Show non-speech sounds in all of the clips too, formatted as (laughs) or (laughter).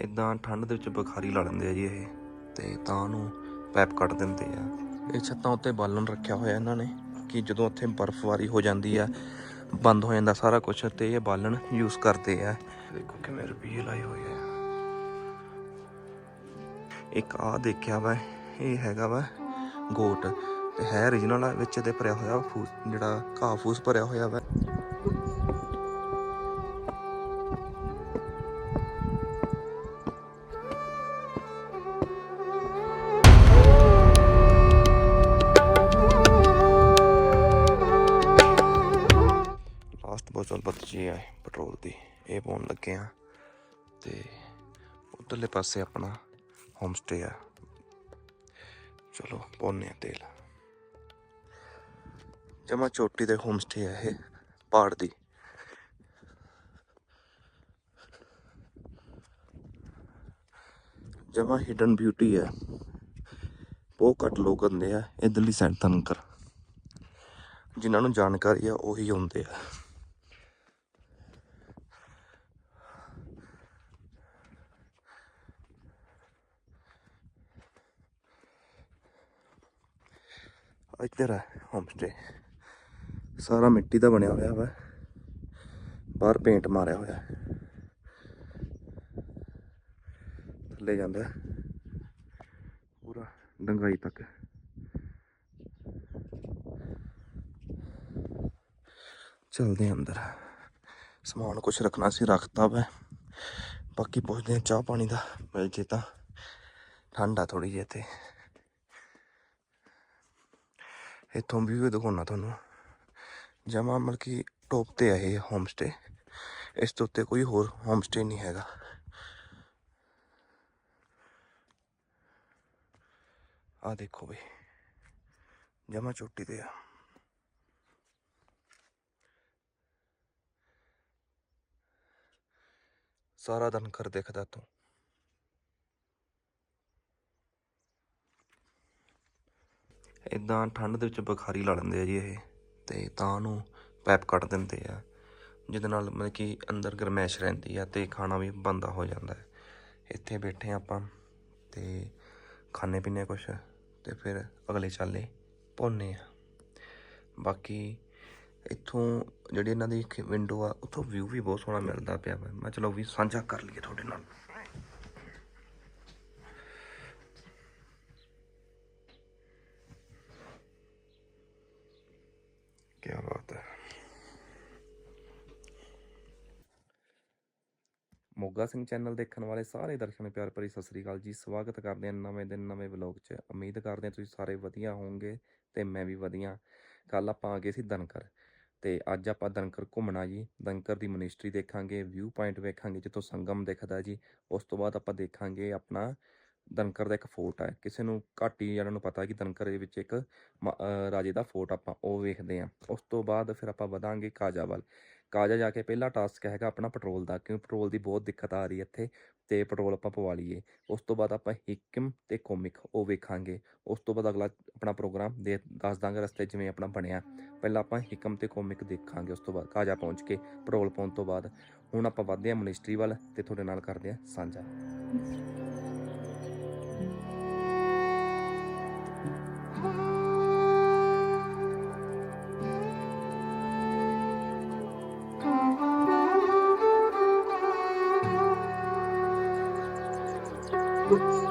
ਇਦਾਂ ਠੰਡ ਦੇ ਵਿੱਚ ਬੁਖਾਰੀ ਲਾ ਲੈਂਦੇ ਆ ਜੀ ਇਹ। ਤੇ ਤਾਂ ਉਹਨੂੰ ਪੈਪ ਕੱਢ ਦਿੰਦੇ ਆ। ਇਹ ਛੱਤਾਂ ਉੱਤੇ ਬਾਲਣ ਰੱਖਿਆ ਹੋਇਆ ਇਹਨਾਂ ਨੇ ਕਿ ਜਦੋਂ ਉੱਥੇ ਬਰਫ਼ਬਾਰੀ ਹੋ ਜਾਂਦੀ ਆ, ਬੰਦ ਹੋ ਜਾਂਦਾ ਸਾਰਾ ਕੁਝ ਤੇ ਇਹ ਬਾਲਣ ਯੂਜ਼ ਕਰਦੇ ਆ। ਦੇਖੋ ਕਿਵੇਂ ਰੁਪਈਏ ਲਾਏ ਹੋਏ ਆ। ਇੱਕ ਆ ਦੇਖਿਆ ਵਾ, ਇਹ ਹੈਗਾ ਵਾ ਗੋਟ। ਤੇ ਹੈ origignal ਵਿੱਚ ਤੇ ਭਰਿਆ ਹੋਇਆ ਫੂਸ ਜਿਹੜਾ ਘਾਹ ਫੂਸ ਭਰਿਆ ਹੋਇਆ ਵਾ। ਬੋਤਲ ਆ ਪੈਟਰੋਲ ਦੀ। ਇਹ ਪਾਉਣ ਲੱਗੇ ਆ ਤੇ ਉਧਰਲੇ ਪਾਸੇ ਆਪਣਾ ਹੋਮ ਸਟੇ ਆ। ਚਲੋ ਪਾਉਨੇ ਆ ਤੇਲ। ਜਮਾ ਚੋਟੀ ਦੇ ਹੋਮ ਸਟੇ ਆ ਇਹ ਪਹਾੜ ਦੀ। ਜਮਾ ਹਿਡਨ ਬਿਊਟੀ ਹੈ ਬਹੁਤ ਘੱਟ ਲੋਕ ਹੁੰਦੇ ਆ, ਇਧਰਲੀ ਸਾਈਡ ਤਨਕਰ ਜਿਨ੍ਹਾਂ ਨੂੰ ਜਾਣਕਾਰੀ ਆ, ਉਹੀ ਆਉਂਦੇ ਆ। ਇੱਧਰ ਹੈ ਹੋਮ ਸਟੇ ਸਾਰਾ ਮਿੱਟੀ ਦਾ ਬਣਿਆ ਹੋਇਆ ਵਾ। ਬਾਹਰ ਪੇਂਟ ਮਾਰਿਆ ਹੋਇਆ। ਥੱਲੇ ਜਾਂਦਾ। ਪੂਰਾ ਡੰਗਾਈ ਤੱਕ। ਚਲਦੇ ਅੰਦਰ। ਸਮਾਨ ਕੁਝ ਰੱਖਣਾ ਸੀ, ਰੱਖਤਾ ਵਾ ਬਾਕੀ ਪੁੱਛਦੇ ਹਾਂ ਚਾਹ ਪਾਣੀ ਦਾ। ਮਿਲ ਜੇ ਤਾਂ ਠੰਡਾ ਥੋੜੀ ਜਿਹੀ ਇੱਥੇ। ਇੱਥੋਂ ਵੀ ਦਿਖਾਉਣਾ ਤੁਹਾਨੂੰ। ਜਮਾ ਮਤਲਬ ਕਿ ਟੋਪ ਤੇ ਹੈ ਇਹ ਹੋਮ ਸਟੇ ਇਸ ਤੋਂ ਉੱਤੇ ਕੋਈ ਹੋਰ ਹੋਮ ਸਟੇ ਨਹੀਂ ਹੈਗਾ। ਆ ਦੇਖੋ ਬਈ, ਜਮਾ ਚੋਟੀ ਤੇ ਆ। ਸਾਰਾ ਦਿਨ ਕਰ ਦੇਖਦਾ ਤੂੰ। ਇਦਾਂ ਠੰਡ ਦੇ ਵਿੱਚ ਬੁਖਾਰੀ ਲਾ ਲੈਂਦੇ ਆ ਜੀ ਇਹ, ਤੇ ਤਾਂ ਉਹਨੂੰ ਪੈਪ ਕੱਟ ਦਿੰਦੇ ਆ, ਜਿਹਦੇ ਨਾਲ ਮਤਲਬ ਕਿ ਅੰਦਰ ਗਰਮੈਸ਼ ਰਹਿੰਦੀ ਆ ਤੇ ਖਾਣਾ ਵੀ ਬੰਦਾ ਹੋ ਜਾਂਦਾ ਹੈ। ਇੱਥੇ ਬੈਠੇ ਆਪਾਂ ਤੇ ਖਾਣੇ ਪੀਣੇ ਕੁਛ ਤੇ ਫਿਰ ਅਗਲੇ ਚਾਲੇ ਪਾਉਂਦੇ ਆ ਬਾਕੀ ਇੱਥੋਂ ਜਿਹੜੀ ਇਹਨਾਂ ਦੀ ਵਿੰਡੋ ਆ, ਉੱਥੋਂ ਵਿਊ ਵੀ ਬਹੁਤ ਸੋਹਣਾ ਮਿਲਦਾ ਪਿਆ ਵਾ। ਮੈਂ ਚਲੋ ਵੀ ਸਾਂਝਾ ਕਰ ਲਈਏ ਤੁਹਾਡੇ ਨਾਲ। ਮੋਗਾ ਸਿੰਘ ਚੈਨਲ ਦੇਖਣ ਵਾਲੇ ਸਾਰੇ ਦਰਸ਼ਕਾਂ ਪਿਆਰ ਭਰੀ ਸਤਿ ਸ੍ਰੀ ਅਕਾਲ ਜੀ। ਸਵਾਗਤ ਕਰਦੇ ਹਾਂ ਨਵੇਂ ਦਿਨ, ਨਵੇਂ ਵਲੌਗ 'ਚ। ਉਮੀਦ ਕਰਦੇ ਹਾਂ ਤੁਸੀਂ ਸਾਰੇ ਵਧੀਆ ਹੋਵੋਗੇ ਤੇ ਮੈਂ ਵੀ ਵਧੀਆ। ਕੱਲ ਆਪਾਂ ਆ ਗਏ ਸੀ ਦਨਕਰ ਤੇ ਅੱਜ ਆਪਾਂ ਦਨਕਰ ਘੁੰਮਣਾ ਜੀ। ਦਨਕਰ ਦੀ ਮਨਿਸਟਰੀ ਦੇਖਾਂਗੇ, ਵਿਊ ਪੁਆਇੰਟ ਵੇਖਾਂਗੇ, ਜਿੱਥੋਂ ਸੰਗਮ ਦਿਖਦਾ ਜੀ। ਉਸ ਤੋਂ ਬਾਅਦ ਆਪਾਂ ਦੇਖਾਂਗੇ ਆਪਣਾ ਦਨਕਰ ਦਾ ਇੱਕ ਫੋਰਟ ਹੈ। ਕਿਸੇ ਨੂੰ ਘੱਟ ਹੀ ਜਣਾਂ ਨੂੰ ਪਤਾ ਕਿ ਦਨਕਰ ਦੇ ਵਿੱਚ ਇੱਕ ਮ- ਰਾਜੇ ਦਾ ਫੋਰਟ ਆਪਾਂ ਉਹ ਵੇਖਦੇ ਹਾਂ। ਉਸ ਤੋਂ ਬਾਅਦ ਫਿਰ ਆਪਾਂ ਵਧਾਂਗੇ ਕਾਜਾਵਲ। ਕਾਜਾ ਜਾ ਕੇ ਪਹਿਲਾ ਟਾਸਕ ਹੈਗਾ ਆਪਣਾ ਪੈਟਰੋਲ ਦਾ ਕਿਉਂਕਿ ਪੈਟਰੋਲ ਦੀ ਬਹੁਤ ਦਿੱਕਤ ਆ ਰਹੀ ਹੈ ਇੱਥੇ, ਤੇ ਪੈਟਰੋਲ ਆਪਾਂ ਪਵਾ ਲਈਏ। ਉਸ ਤੋਂ ਬਾਅਦ ਆਪਾਂ ਹਿਕਮ ਤੇ ਕੋਮਿਕ ਉਹ ਵੇਖਾਂਗੇ। ਉਸ ਤੋਂ ਬਾਅਦ ਅਗਲਾ ਆਪਣਾ ਪ੍ਰੋਗਰਾਮ ਦੇ ਦੱਸ ਦਾਂਗੇ ਰਸਤੇ ਜਿਵੇਂ ਆਪਣਾ ਬਣਿਆ। ਪਹਿਲਾਂ ਆਪਾਂ ਹਿਕਮ ਤੇ ਕੋਮਿਕ ਦੇਖਾਂਗੇ, ਉਸ ਤੋਂ ਬਾਅਦ ਕਾਜਾ ਪਹੁੰਚ ਕੇ ਪੈਟਰੋਲ ਪਾਉਣ ਤੋਂ ਬਾਅਦ। ਹੁਣ ਆਪਾਂ ਵਧਦੇ ਹਾਂ ਮਨਿਸਟਰੀ ਵੱਲ ਤੇ ਤੁਹਾਡੇ ਨਾਲ ਕਰਦੇ ਹਾਂ ਸਾਂਝਾ। ਇਹ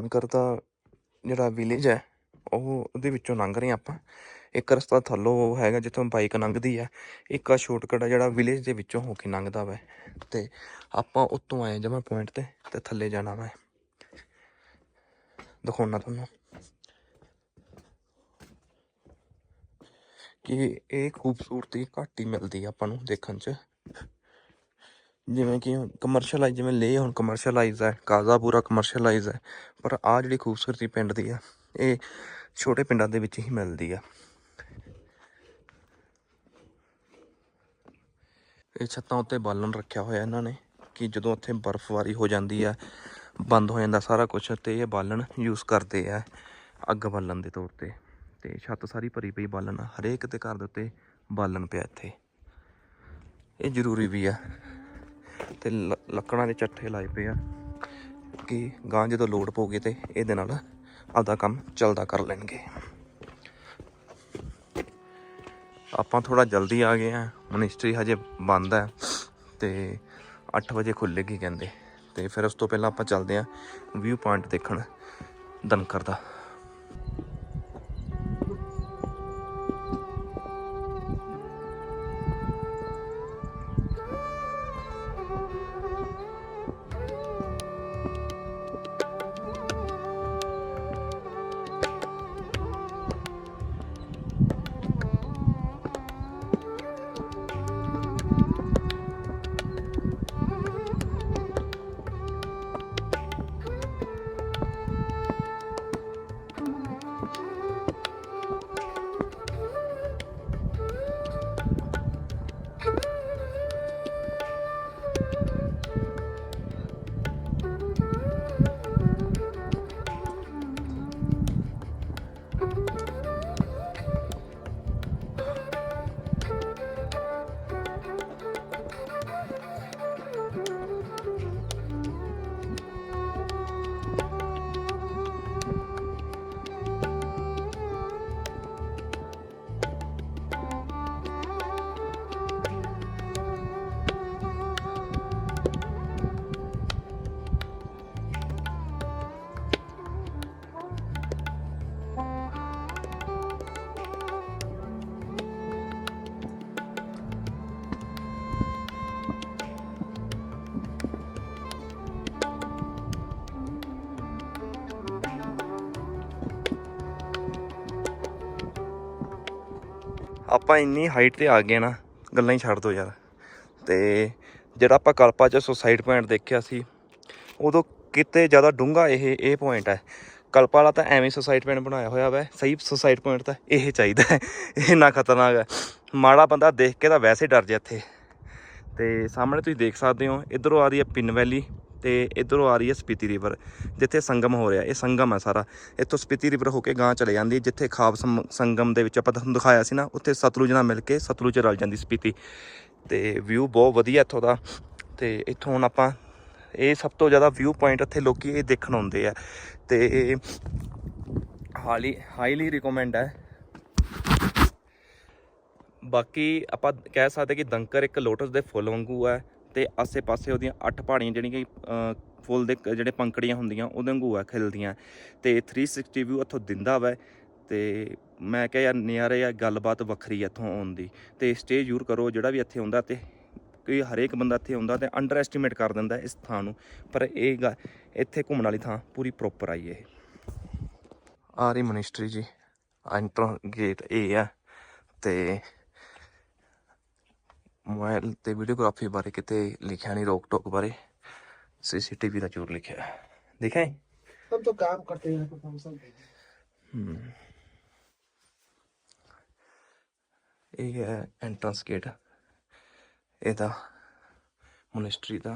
ਦਨਕਰ ਦਾ ਜਿਹੜਾ ਵਿਲੇਜ ਹੈ, ਉਹ ਉਹਦੇ ਵਿੱਚੋਂ ਲੰਘ ਰਹੇ ਹਾਂ ਆਪਾਂ। ਇੱਕ ਰਸਤਾ ਥੱਲੋਂ ਹੈਗਾ ਜਿੱਥੋਂ ਬਾਈਕ ਲੰਘਦੀ ਆ ਇੱਕ ਆ ਸ਼ਾਰਟਕਟ ਆ ਜਿਹੜਾ ਵਿਲੇਜ ਦੇ ਵਿੱਚੋਂ ਹੋ ਕੇ ਲੰਘਦਾ ਵਾ। ਤੇ ਆਪਾਂ ਉੱਤੋਂ ਆਏ ਜਮਾ ਪੁਆਇੰਟ ਤੇ ਤੇ ਥੱਲੇ ਜਾਣਾ ਵਾ। ਦਿਖਾਉਣਾ ਤੁਹਾਨੂੰ ਕਿ ਇਹ ਖੂਬਸੂਰਤੀ ਘੱਟ ਹੀ ਮਿਲਦੀ ਆਪਾਂ ਨੂੰ ਦੇਖਣ 'ਚ। ਜਿਵੇਂ ਕਿ ਕਮਰਸ਼ੀਅਲਾਈਜ਼ ਜਿਵੇਂ ਲੇ ਹੁਣ ਕਮਰਸ਼ੀਅਲਾਈਜ਼ ਹੈ, ਕਾਜ਼ਾ ਪੂਰਾ ਕਮਰਸ਼ੀਅਲਾਈਜ਼ ਹੈ, ਪਰ ਆ ਜਿਹੜੀ ਖੂਬਸੂਰਤੀ ਪਿੰਡ ਦੀ ਆ, ਇਹ ਛੋਟੇ ਪਿੰਡਾਂ ਦੇ ਵਿੱਚ ਹੀ ਮਿਲਦੀ ਆ। ਇਹ ਛੱਤਾਂ ਉੱਤੇ ਬਾਲਣ ਰੱਖਿਆ ਹੋਇਆ ਇਹਨਾਂ ਨੇ, ਕਿ ਜਦੋਂ ਉੱਥੇ ਬਰਫ਼ਬਾਰੀ ਹੋ ਜਾਂਦੀ ਆ, ਬੰਦ ਹੋ ਜਾਂਦਾ ਸਾਰਾ ਕੁਝ ਤੇ ਇਹ ਬਾਲਣ ਯੂਜ਼ ਕਰਦੇ ਆ ਅੱਗ ਬਾਲਣ ਦੇ ਤੌਰ ਤੇ। ਤੇ ਛੱਤ ਸਾਰੀ ਭਰੀ ਪਈ ਬਾਲਣ, ਹਰੇਕ ਦੇ ਘਰ ਦੇ ਉੱਤੇ ਬਾਲਣ ਪਿਆ ਇੱਥੇ। ਇਹ ਜ਼ਰੂਰੀ ਵੀ ਆ। ਤੇ ਲੱਕੜਾਂ ਦੇ ਚੱਠੇ ਲਾਏ ਪਏ ਆ ਕਿ ਗਾਂ ਜਦੋਂ ਲੋਡ ਪਊਗੀ ਤੇ ਇਹਦੇ ਨਾਲ ਆਪਦਾ ਕੰਮ ਚੱਲਦਾ ਕਰ ਲੈਣਗੇ। ਆਪਾਂ ਥੋੜਾ ਜਲਦੀ ਆ ਗਏ ਆ ਮਨਿਸਟਰੀ ਹਜੇ ਬੰਦ ਹੈ ਤੇ 8 ਵਜੇ ਖੁੱਲੇਗੀ ਕਹਿੰਦੇ। ਤੇ ਫਿਰ ਉਸ ਤੋਂ ਪਹਿਲਾਂ ਆਪਾਂ ਚੱਲਦੇ ਆ ਵਿਊ ਪੁਆਇੰਟ ਦੇਖਣ ਦਨਕਰ ਦਾ। ਆਪਾਂ ਇੰਨੀ ਹਾਈਟ ਤੇ ਆ ਗਏ ਨਾ, ਗੱਲਾਂ ਹੀ ਛੱਡ ਦੋ ਯਾਰ। ਤੇ ਜਿਹੜਾ ਆਪਾਂ ਕਲਪਾ ਚ ਸੁਸਾਈਡ ਪੁਆਇੰਟ ਦੇਖਿਆ ਸੀ, ਉਦੋਂ ਕਿਤੇ ਜ਼ਿਆਦਾ ਡੂੰਘਾ ਇਹ ਇਹ ਪੁਆਇੰਟ ਹੈ। ਕਲਪਾ ਵਾਲਾ ਤਾਂ ਐਵੇਂ ਸੁਸਾਈਡ ਪੁਆਇੰਟ ਬਣਾਇਆ ਹੋਇਆ ਵੈ, ਸਹੀ ਸੁਸਾਈਡ ਪੁਆਇੰਟ ਤਾਂ ਇਹ ਚਾਹੀਦਾ ਹੈ ਇਹ ਨਾ ਖਤਰਨਾਕ ਹੈ। ਮਾੜਾ ਬੰਦਾ ਦੇਖ ਕੇ ਤਾਂ ਵੈਸੇ ਡਰ ਜਾ ਇੱਥੇ। ਤੇ ਸਾਹਮਣੇ ਤੁਸੀਂ ਦੇਖ ਸਕਦੇ ਹੋ, ਇਧਰੋਂ ਆ ਰਹੀ ਹੈ ਪਿੰਨ ਵੈਲੀ ਤੇ ਇਧਰੋਂ ਆ ਰਹੀ ਹੈ ਸਪੀਤੀ ਰਿਵਰ, ਜਿੱਥੇ ਸੰਗਮ ਹੋ ਰਿਹਾ, ਇਹ ਸੰਗਮ ਹੈ ਸਾਰਾ। ਇੱਥੋਂ ਸਪੀਤੀ ਰਿਵਰ ਹੋ ਕੇ ਗਾਂ ਚਲੇ ਜਾਂਦੀ ਜਿੱਥੇ ਖਾਬ ਸਮ- ਸੰਗਮ ਦੇ ਵਿੱਚ ਆਪਾਂ ਤੁਹਾਨੂੰ ਦਿਖਾਇਆ ਸੀ ਨਾ, ਉੱਥੇ ਸਤਲੁਜ ਨਾਲ ਮਿਲ ਕੇ ਸਤਲੁਜ ਰਲ ਜਾਂਦੀ ਸਪੀਤੀ। ਤੇ ਵਿਊ ਬਹੁਤ ਵਧੀਆ ਇੱਥੋਂ ਦਾ। ਤੇ ਇੱਥੋਂ ਹੁਣ ਆਪਾਂ, ਇਹ ਸਭ ਤੋਂ ਜ਼ਿਆਦਾ ਵਿਊ ਪੁਆਇੰਟ ਇੱਥੇ ਲੋਕੀ ਇਹ ਦੇਖਣ ਆਉਂਦੇ ਆ। ਤੇ ਹਾਲੀ ਹਾਈਲੀ ਰਿਕਮੈਂਡ ਹੈ। ਬਾਕੀ ਆਪਾਂ ਕਹਿ ਸਕਦੇ ਕਿ ਦੰਕਰ ਇੱਕ ਲੋਟਸ ਦੇ ਫੁੱਲ ਵਾਂਗੂ ਹੈ। ਤੇ ਆਸੇ-ਪਾਸੇ ਉਹਦੀਆਂ ਅੱਠ ਪਹਾੜੀਆਂ ਜਿਹੜੀਆਂ ਕਿ ਫੁੱਲ ਦੇ ਜਿਹੜੇ ਪੰਕੜੀਆਂ ਹੁੰਦੀਆਂ ਉਹਦੇ ਵਾਂਗੂ ਆ ਖਿਲਦੀਆਂ। ਤੇ 360 ਵਿਊ ਇੱਥੋਂ ਦਿੰਦਾ ਵਾ, ਤੇ ਮੈਂ ਕਿਹਾ, ਯਾਰ, ਨਜ਼ਾਰੇ ਆ, ਗੱਲਬਾਤ ਵੱਖਰੀ ਆ ਇੱਥੋਂ ਆਉਣ ਦੀ। ਤੇ ਸਟੇ ਜ਼ਰੂਰ ਕਰੋ, ਜਿਹੜਾ ਵੀ ਇੱਥੇ ਆਉਂਦਾ ਤੇ ਕੋਈ ਹਰੇਕ ਬੰਦਾ ਇੱਥੇ ਆਉਂਦਾ ਤੇ ਅੰਡਰ ਐਸਟੀਮੇਟ ਕਰ ਦਿੰਦਾ ਇਸ ਥਾਂ ਨੂੰ। ਪਰ ਇਹ ਗ- ਇੱਥੇ ਘੁੰਮਣ ਵਾਲੀ ਥਾਂ ਪੂਰੀ ਪ੍ਰੋਪਰ ਆਈ ਇਹ। ਆਰੀ ਮਨਿਸਟਰੀ ਜੀ ਐਂਟਰ ਗੇਟ ਇਹ ਆ, ਤੇ ਮੋਬਾਈਲ ਤੇ ਵੀਡੀਓਗ੍ਰਾਫੀ ਬਾਰੇ ਕਿਤੇ ਲਿਖਿਆ ਨਹੀਂ ਰੋਕ ਟੋਕ ਬਾਰੇ ਸੀਸੀਟੀਵੀ ਦਾ ਜ਼ਰੂਰ ਲਿਖਿਆ ਹੈ ਦੇਖਿਆ ਹੈ? हम तो काम करते हैं तो हम सब ਹਮ। ਇਹ ਹੈ ਐਂਟਰੈਂਸ ਗੇਟ ਇਹਦਾ ਮੋਨਿਸਟਰੀ ਦਾ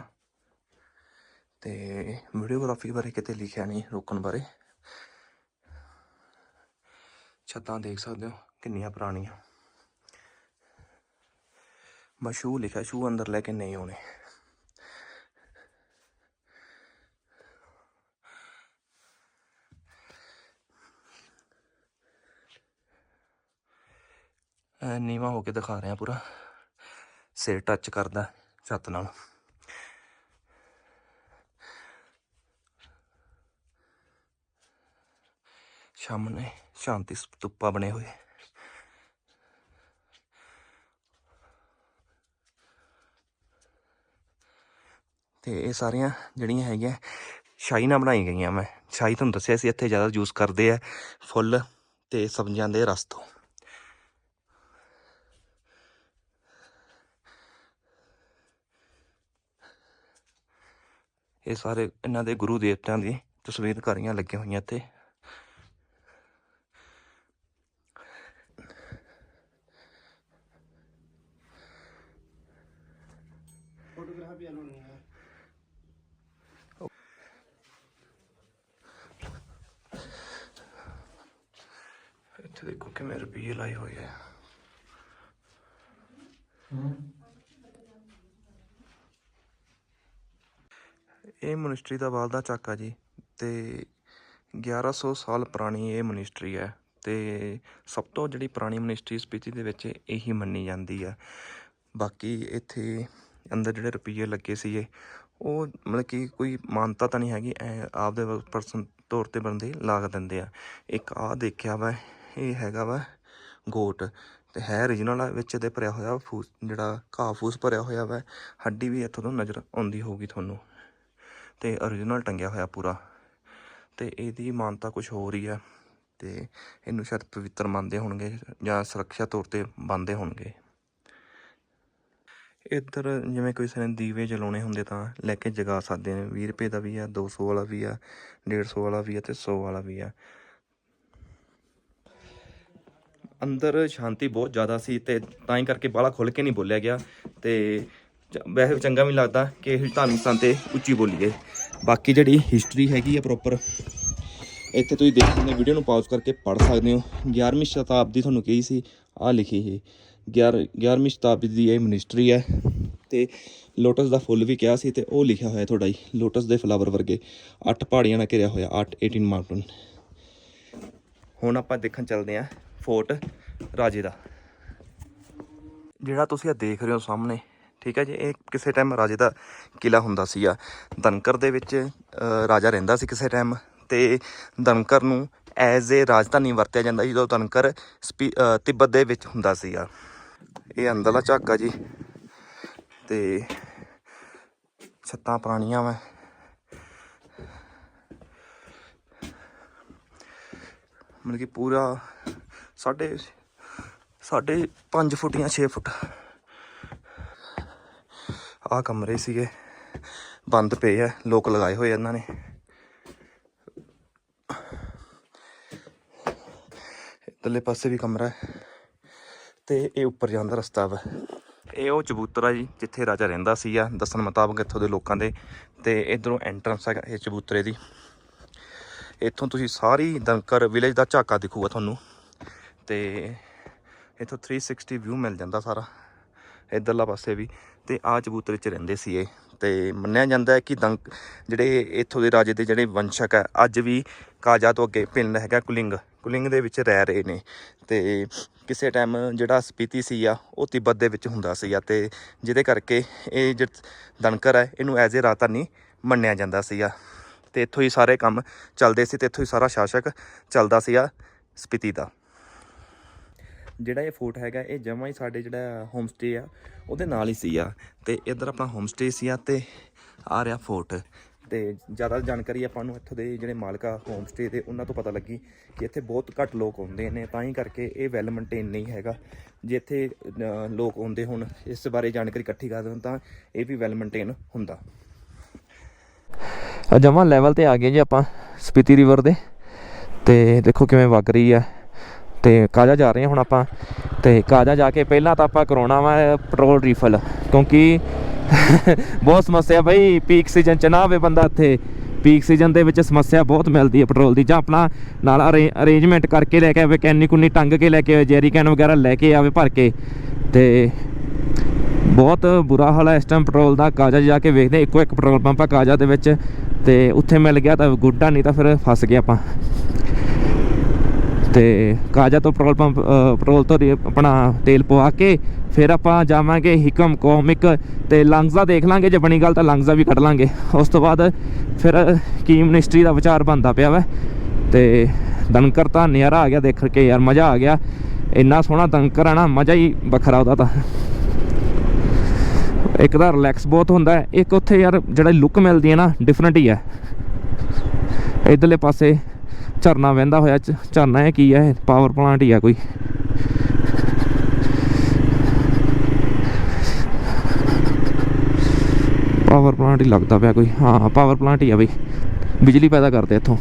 ਤੇ ਵੀਡੀਓਗ੍ਰਾਫੀ ਬਾਰੇ ਕਿਤੇ ਲਿਖਿਆ ਨਹੀਂ ਰੋਕਣ ਬਾਰੇ ਛੱਤਾਂ ਦੇਖ ਸਕਦੇ ਹੋ ਕਿੰਨੀਆਂ ਪੁਰਾਣੀਆਂ ਬਸ ਸ਼ੂ ਲਿਖਿਆ ਸ਼ੂ ਅੰਦਰ ਲੈ ਕੇ ਨਹੀਂ ਆਉਣੇ। ਐ ਨੀਵਾ ਹੋ ਕੇ ਦਿਖਾ ਰਿਹਾ ਪੂਰਾ। ਸਿਰ ਟੱਚ ਕਰਦਾ ਛੱਤ ਨਾਲ। ਸਾਹਮਣੇ ਸ਼ਾਂਤੀ ਸਤੂਪਾ ਬਣੇ ਹੋਏ। ਤੇ ਇਹ ਸਾਰੀਆਂ ਜਿਹੜੀਆਂ ਹੈਗੀਆਂ ਸ਼ਾਹੀ ਨਾਲ ਬਣਾਈ ਗਈਆਂ ਮੈਂ। ਸ਼ਾਹੀ ਤੁਹਾਨੂੰ ਦੱਸਿਆ ਸੀ ਇੱਥੇ ਜ਼ਿਆਦਾ ਯੂਜ਼ ਕਰਦੇ ਆ, ਫੁੱਲ ਤੇ ਸਬਜ਼ੀਆਂ ਦੇ ਰਸ ਤੋਂ। ਇਹ ਸਾਰੇ ਇਹਨਾਂ ਦੇ ਗੁਰੂ ਦੇਵਤਿਆਂ ਦੀ ਤਸਵੀਰਕਾਰੀਆਂ ਲੱਗੀਆਂ ਹੋਈਆਂ ਇੱਥੇ। ਇਹ ਮਨਿਸਟਰੀ ਦਾ ਵਾਲਦਾ ਚੱਕ ਆ ਜੀ ਤੇ 1100 ਸਾਲ ਪੁਰਾਣੀ ਇਹ ਮਨਿਸਟਰੀ ਹੈ ਤੇ ਸਭ ਤੋਂ ਜਿਹੜੀ ਪੁਰਾਣੀ ਮਨਿਸਟਰੀ ਸਪੀਤੀ ਦੇ ਵਿੱਚ ਇਹੀ ਮੰਨੀ ਜਾਂਦੀ ਆ। ਬਾਕੀ ਇੱਥੇ ਅੰਦਰ ਜਿਹੜੇ ਰੁਪਈਏ ਲੱਗੇ ਸੀਗੇ, ਉਹ ਮਤਲਬ ਕਿ ਕੋਈ ਮਾਨਤਾ ਤਾਂ ਨਹੀਂ ਹੈਗੀ, ਐ ਆਪਦੇ ਪਰਸਨ, ਤੌਰ ਤੇ ਬੰਦੇ ਲਾਗ ਦਿੰਦੇ ਆ। ਇੱਕ ਆ ਦੇਖਿਆ ਵਾ, ਇਹ ਹੈਗਾ ਵਾ ਗੋਟ ਤੇ ਹੈ origignal ਆ, ਵਿੱਚ ਇਹਦੇ ਭਰਿਆ ਹੋਇਆ ਫੂਸ ਜਿਹੜਾ ਘਾਹ ਫੂਸ ਭਰਿਆ ਹੋਇਆ ਵਾ, ਹੱਡੀ ਵੀ ਇੱਥੋਂ ਤੋਂ ਨਜ਼ਰ ਆਉਂਦੀ ਹੋਊਗੀ ਤੁਹਾਨੂੰ। ਤੇ origignal ਟੰਗਿਆ ਹੋਇਆ ਪੂਰਾ। ਤੇ ਇਹਦੀ ਮਾਨਤਾ ਕੁਝ ਹੋਰ ਹੀ ਆ ਤੇ ਇਹਨੂੰ ਸ਼ਾਇਦ ਪਵਿੱਤਰ ਮੰਨਦੇ ਹੋਣਗੇ ਜਾਂ ਸੁਰੱਖਿਆ ਤੌਰ ਤੇ ਬੰਨਦੇ ਹੋਣਗੇ। ਇੱਧਰ ਜਿਵੇਂ ਕੋਈ ਨੇ ਦੀਵੇ ਜਲਾਉਣੇ ਹੁੰਦੇ ਤਾਂ ਲੈ ਕੇ ਜਗਾ ਸਕਦੇ ਨੇ। 20 ਰੁਪਏ ਦਾ ਵੀ ਆ 200 ਵਾਲਾ ਵੀ ਆ 150 ਵਾਲਾ ਵੀ ਆ ਤੇ 100 ਵਾਲਾ ਵੀ ਆ। ਅੰਦਰ ਸ਼ਾਂਤੀ ਬਹੁਤ ਜ਼ਿਆਦਾ ਸੀ ਤੇ ਤਾਂ ਹੀ ਕਰਕੇ ਬਾਲਾ ਖੁੱਲ ਕੇ ਨਹੀਂ ਬੋਲਿਆ ਗਿਆ ਤੇ ਵੈਸੇ ਚੰਗਾ ਵੀ ਲੱਗਦਾ ਕਿ ਧਾਰਮਿਕ ਸਥਾਨ ਤੇ ਉੱਚੀ ਬੋਲੀਏ ਬਾਕੀ ਜਿਹੜੀ ਹਿਸਟਰੀ ਹੈਗੀ ਆ ਪ੍ਰੋਪਰ ਇੱਥੇ ਤੁਸੀਂ ਦੇਖ ਸਕਦੇ ਵੀਡੀਓ ਨੂੰ ਪਾਜ਼ ਕਰਕੇ ਪੜ੍ਹ ਸਕਦੇ ਹੋ। 11ਵੀਂ ਸ਼ਤਾਬਦੀ ਤੁਹਾਨੂੰ ਕਹੀ ਸੀ ਆ ਲਿਖੀ ਇਹ 11 11ਵੀਂ ਸ਼ਤਾਬਦੀ ਦੀ ਇਹ ਮਿਨਿਸਟਰੀ ਹੈ ਤੇ ਲੋਟਸ ਦਾ ਫੁੱਲ ਵੀ ਕਿਹਾ ਸੀ ਤੇ ਉਹ ਲਿਖਿਆ ਹੋਇਆ ਤੁਹਾਡਾ ਹੀ ਲੋਟਸ ਦੇ ਫਲਾਵਰ ਵਰਗੇ। ਅੱਠ ਪਹਾੜੀਆਂ ਨਾਲ ਘਿਰਿਆ ਹੋਇਆ 8 18 ਮਾਊਂਟਨ ਹੁਣ ਆਪਾਂ ਦੇਖਣ ਚੱਲਦੇ ਆਂ ਫੋਰਟ ਰਾਜੇ ਦਾ। ਜਿਹੜਾ ਤੁਸੀਂ ਆ ਦੇਖ ਰਹੇ ਹੋ ਸਾਹਮਣੇ ਠੀਕ ਹੈ ਜੀ, ਇਹ ਕਿਸੇ ਟਾਈਮ ਰਾਜੇ ਦਾ ਕਿਲਾ ਹੁੰਦਾ ਸੀਗਾ। ਦਨਕਰ ਦੇ ਵਿੱਚ ਰਾਜਾ ਰਹਿੰਦਾ ਸੀ ਕਿਸੇ ਟਾਈਮ ਤੇ ਦਨਕਰ ਨੂੰ ਐਜ਼ ਏ ਰਾਜਧਾਨੀ ਵਰਤਿਆ ਜਾਂਦਾ ਜਦੋਂ ਦਨਕਰ ਸਪੀ- ਤਿੱਬਤ ਦੇ ਵਿੱਚ ਹੁੰਦਾ ਸੀਗਾ। ਇਹ ਅੰਦਰਲਾ ਝਾਕਾ ਜੀ ਤੇ ਛੱਤਾਂ ਪੁਰਾਣੀਆਂ ਵਾ। ਮਤਲਬ ਕਿ ਪੂਰਾ ਸਾਢੇ ਸਾਢੇ 5 ਫੁੱਟ ਜਾਂ 6 ਫੁੱਟ ਆ ਕਮਰੇ ਸੀਗੇ। ਬੰਦ ਪਏ ਆ, ਲੋਕ ਲਗਾਏ ਹੋਏ ਇਹਨਾਂ ਨੇ। ਇਧਰਲੇ ਪਾਸੇ ਵੀ ਕਮਰਾ ਹੈ ਤੇ ਇਹ ਉੱਪਰ ਜਾਣ ਦਾ ਰਸਤਾ ਵਾ। ਇਹ ਉਹ ਚਬੂਤਰਾ ਜੀ, ਜਿੱਥੇ ਰਾਜਾ ਰਹਿੰਦਾ ਸੀਗਾ, ਦੱਸਣ ਮੁਤਾਬਕ ਇੱਥੋਂ ਦੇ ਲੋਕਾਂ ਦੇ। ਤੇ ਇਧਰੋਂ ਐਂਟਰੈਂਸ ਹੈਗਾ ਇਹ ਚਬੂਤਰੇ ਦੀ। ਇੱਥੋਂ ਤੁਸੀਂ ਸਾਰੀ ਦੰਕਰ ਵਿਲੇਜ ਦਾ ਝਾਕਾ ਦਿਖੂਗਾ ਤੁਹਾਨੂੰ। ਤੇ ਇੱਥੋਂ 360 ਵਿਊ ਮਿਲ ਜਾਂਦਾ ਸਾਰਾ। ਇਧਰਲਾ ਪਾਸੇ ਵੀ। ਤੇ ਆ ਚਬੂਤਰੇ 'ਚ ਰਹਿੰਦੇ ਸੀ ਇਹ। ਤੇ ਮੰਨਿਆ ਜਾਂਦਾ ਹੈ ਕਿ ਦੰਕ ਜਿਹੜੇ ਇੱਥੋਂ ਦੇ ਰਾਜੇ ਦੇ ਜਿਹੜੇ ਵੰਸ਼ਕ ਹੈ ਅੱਜ ਵੀ ਕਾਜਾ ਤੋਂ ਅੱਗੇ ਪਿੰਡ ਹੈਗਾ ਕੁਲਿੰਗ। ਕੁਲਿੰਗ ਦੇ ਵਿੱਚ ਰਹਿ ਰਹੇ ਨੇ। ਤੇ ਕਿਸੇ ਟਾਈਮ ਜਿਹੜਾ ਸਪੀਤੀ ਸੀ ਆ, ਉਹ ਤਿੱਬਤ ਦੇ ਵਿੱਚ ਹੁੰਦਾ ਸੀ ਆ ਤੇ ਜਿਹਦੇ ਕਰਕੇ ਇਹ ਜਿਹੜਾ ਦਨਕਰ ਹੈ ਇਹਨੂੰ ਐਜ਼ ਏ ਰਾਜਧਾਨੀ ਮੰਨਿਆ ਜਾਂਦਾ ਸੀਗਾ ਤੇ ਇੱਥੋਂ ਹੀ ਸਾਰੇ ਕੰਮ ਚੱਲਦੇ ਸੀ ਤੇ ਇੱਥੋਂ ਹੀ ਸਾਰਾ ਸ਼ਾਸਕ ਚੱਲਦਾ ਸੀਗਾ ਸਪੀਤੀ ਦਾ। ਜਿਹੜਾ ਇਹ ਫੋਰਟ ਹੈਗਾ, ਇਹ ਜਮਾ ਹੀ ਸਾਡੇ ਜਿਹੜਾ ਹੋਮ ਸਟੇ ਆ, ਉਹਦੇ ਨਾਲ ਹੀ ਸੀ ਆ। ਤੇ ਇੱਧਰ ਆਪਣਾ ਹੋਮ ਸਟੇ ਸੀ ਆ ਤੇ ਆ ਰਿਹਾ ਫੋਰਟ। ਤੇ ਜ਼ਿਆਦਾ ਜਾਣਕਾਰੀ ਆਪਾਂ ਨੂੰ ਇੱਥੋਂ ਦੇ ਜਿਹੜੇ ਮਾਲਕ ਆ ਹੋਮ ਸਟੇ ਦੇ, ਉਹਨਾਂ ਤੋਂ ਪਤਾ ਲੱਗੀ ਕਿ ਇੱਥੇ ਬਹੁਤ ਘੱਟ ਲੋਕ ਆਉਂਦੇ ਨੇ, ਤਾਂ ਹੀ ਕਰਕੇ ਇਹ ਵੈਲ ਮੇਨਟੇਨ ਨਹੀਂ ਹੈਗਾ। ਜੇ ਇੱਥੇ ਲੋਕ ਆਉਂਦੇ ਹੁਣ, ਇਸ ਬਾਰੇ ਜਾਣਕਾਰੀ ਇਕੱਠੀ ਕਰਦੇ ਹੋਣ ਤਾਂ ਇਹ ਵੀ ਵੈਲ ਮੇਨਟੇਨ ਹੁੰਦਾ। ਜਮਾ ਲੈਵਲ ਤੇ ਆ ਗਏ ਜੀ ਆਪਾਂ ਸਪੀਤੀ ਰਿਵਰ ਦੇ। ਤੇ ਦੇਖੋ ਕਿਵੇਂ ਵਗ ਰਹੀ ਆ। ਤੇ ਕਾਜਾ ਜਾ ਰਹੇ ਹਾਂ ਹੁਣ ਆਪਾਂ? ਤੇ ਕਾਜਾ ਜਾ ਕੇ ਪਹਿਲਾਂ ਤਾਂ ਆਪਾਂ ਕਰਾਉਣਾ ਵਾ ਪੈਟਰੋਲ ਰੀਫਲ ਕਿਉਂਕਿ (laughs) ਬਹੁਤ ਸਮੱਸਿਆ ਬਈ ਪੀਕ ਸੀਜ਼ਨ ਚ ਨਾ ਹੋਵੇ ਬੰਦਾ ਇੱਥੇ। ਪੀਕ ਸੀਜ਼ਨ ਦੇ ਵਿੱਚ ਸਮੱਸਿਆ ਬਹੁਤ ਮਿਲਦੀ ਹੈ ਪੈਟਰੋਲ ਦੀ ਜਾਂ ਆਪਣਾ ਨਾਲ ਅਰੇਂਜਮੈਂਟ ਕਰਕੇ ਲੈ ਕੇ ਆਵੇ ਕੈਨੀ ਕੁੰਨੀ ਟੰਗ ਕੇ ਲੈ ਕੇ ਆਵੇ ਜੈਰੀ ਕੈਨ ਵਗੈਰਾ ਲੈ ਕੇ ਆਵੇ ਭਰ ਕੇ। ਤੇ ਬਹੁਤ ਬੁਰਾ ਹਾਲ ਹੈ ਇਸ ਟਾਈਮ ਪੈਟਰੋਲ ਦਾ ਕਾਜਾ ਜਾ ਕੇ ਵੇਖਦੇ ਹਾਂ, ਇੱਕੋ ਇੱਕ ਪੈਟਰੋਲ ਪੰਪ ਆ ਕਾਜਾ ਦੇ ਵਿੱਚ। ਤੇ ਉੱਥੇ ਮਿਲ ਗਿਆ ਤਾਂ ਗੁੱਡਾ ਨਹੀਂ ਤਾਂ ਫਿਰ ਫਸ ਗਏ ਆਪਾਂ। ਤੇ ਕਾਜਾ ਤੋਂ ਪੈਟਰੋਲ ਪੰਪ ਪੈਟਰੋਲ ਤੋਂ ਆਪਣਾ ਤੇਲ ਪਵਾ ਕੇ ਫਿਰ ਆਪਾਂ ਜਾਵਾਂਗੇ ਹਿਕਮ ਕੋਮਿਕ ਤੇ ਲੰਗਜ਼ਾ ਦੇਖ ਲਾਂਗੇ, ਜੇ ਬਣੀ ਗੱਲ ਤਾਂ ਲੰਗਜ਼ਾ ਵੀ ਕੱਢ ਲਾਂਗੇ। ਉਸ ਤੋਂ ਬਾਅਦ ਫਿਰ ਕੀ ਮਿਨਿਸਟਰੀ ਦਾ ਵਿਚਾਰ ਬਣਦਾ ਪਿਆ ਵਾ ਤੇ ਦਨਕਰ ਤਾਂ ਨਜ਼ਾਰਾ ਆ ਗਿਆ ਦੇਖ ਕੇ ਯਾਰ, ਮਜ਼ਾ ਆ ਗਿਆ। ਇੰਨਾ ਸੋਹਣਾ ਦਨਕਰ ਆ ਨਾ, ਮਜ਼ਾ ਹੀ ਵੱਖਰਾ ਉਹਦਾ ਤਾਂ। ਇੱਕ ਤਾਂ ਰਿਲੈਕਸ ਬਹੁਤ ਹੁੰਦਾ ਹੈ, ਇੱਕ ਉੱਥੇ ਯਾਰ ਜਿਹੜਾ ਲੁੱਕ ਮਿਲਦੀ ਹੈ ਨਾ ਡਿਫਰੈਂਟ ਹੀ ਹੈ। ਇਧਰਲੇ ਪਾਸੇ ਝਰਨਾ ਵਹਿੰਦਾ ਹੋਇਆ, ਝ- ਝਰਨਾ ਹੈ ਕੀ ਹੈ ਪਾਵਰ ਪਲਾਂਟ ਹੀ ਆ ਕੋਈ। ਪਾਵਰ ਪਲਾਂਟ ਹੀ ਲੱਗਦਾ ਪਿਆ ਕੋਈ। ਹਾਂ ਪਾਵਰ ਪਲਾਂਟ ਹੀ ਆ ਬਈ। ਬਿਜਲੀ ਪੈਦਾ ਕਰਦੇ ਇੱਥੋਂ।